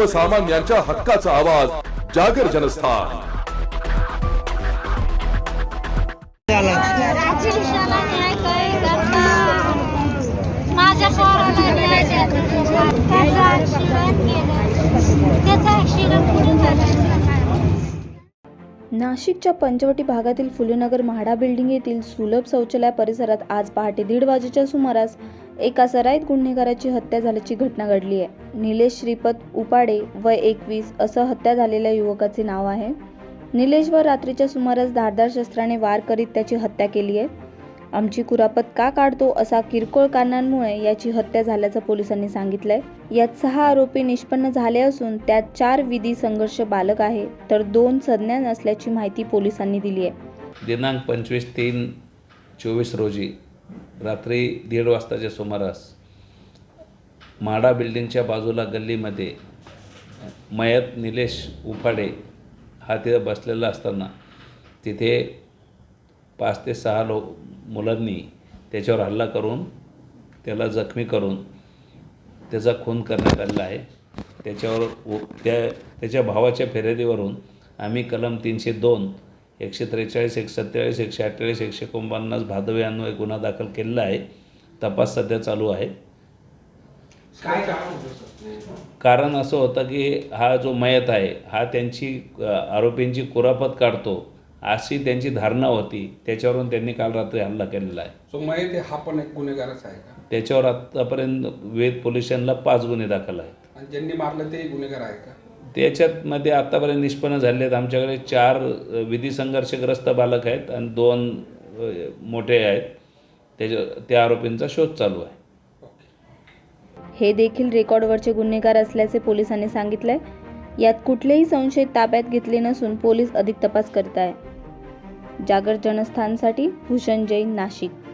सर्वसामान्यांच्या हक्काचा आवाज जागर जनस्थान. नाशिकच्या पंचवटी भागातील फुलेनगर म्हाडा बिल्डिंग येथील सुलभ शौचालय परिसरात आज पहाटे दीड वाजेच्या सुमारास एका सराईत गुन्हेगाराची हत्या झाल्याची घटना घडली आहे. निलेश श्रीपद उपाडे वय एकवीस असं हत्या झालेल्या युवकाचे नाव आहे. निलेशवर रात्रीच्या सुमारास धारदार शस्त्राने वार करीत त्याची हत्या केली आहे. आमची कुरापत का काढतो असा किरकोळ कारणांमुळे याची हत्या झाल्याचं पोलिसांनी सांगितलंय. यात सहा आरोपी निष्पन्न झाले असून त्यात चार विधी संघर्ष बालक आहे तर दोन संज्ञान असल्याची माहिती पोलिसांनी दिली आहे. दिनांक पंचवीस तीन चोवीस रोजी रात्री दीड वाजताच्या सुमारास म्हाडा बिल्डिंगच्या बाजूला गल्लीमध्ये मयत निलेश उफाडे हा तिथे बसलेला असताना तिथे पाच ते सहा लो मुलांनी त्याच्यावर हल्ला करून त्याला जखमी करून त्याचा खून करण्यात आलेला आहे. त्याच्यावर उ- त्या त्याच्या भावाच्या फिर्यादीवरून आम्ही कलम तीनशे दोन एकशे त्रेचाळीस एकशे सत्तेचाळीस एकशे अठ्ठेचाळीस एकशे एकोणपन्नास भादवी अन्वय गुन्हा दाखल केलेला आहे. तपास सध्या चालू आहे. काय कारण असं होतं की हा जो मयत आहे हा त्यांची आरोपींची कुरापत काढतो अशी त्यांची धारणा होती. त्याच्यावरून त्यांनी काल रात्री हल्ला केलेला आहे. सो मयत हा पण एक गुन्हेगारच आहे का? त्याच्यावर आत्तापर्यंत वेद पोलीस स्टेशनला पाच गुन्हे दाखल आहेत. आणि ज्यांनी मारलं ते गुन्हेगार आहे का? त्याच्यातमध्ये आत्तापर्यंत निष्पन्न झाले आहेत आमच्याकडे चार विधी संघर्षग्रस्त बालक आहेत आणि दोन मोठे आहेत. त्याच्या त्या आरोपींचा शोध चालू आहे. हे देखील रेकॉर्डवरचे गुन्हेगार असल्याचे पोलिसांनी सांगितलंय. यात कुठलेही संशयित ताब्यात घेतले नसून पोलीस अधिक तपास करत आहे जागर जनस्थानसाठी भूषण जैन नाशिक.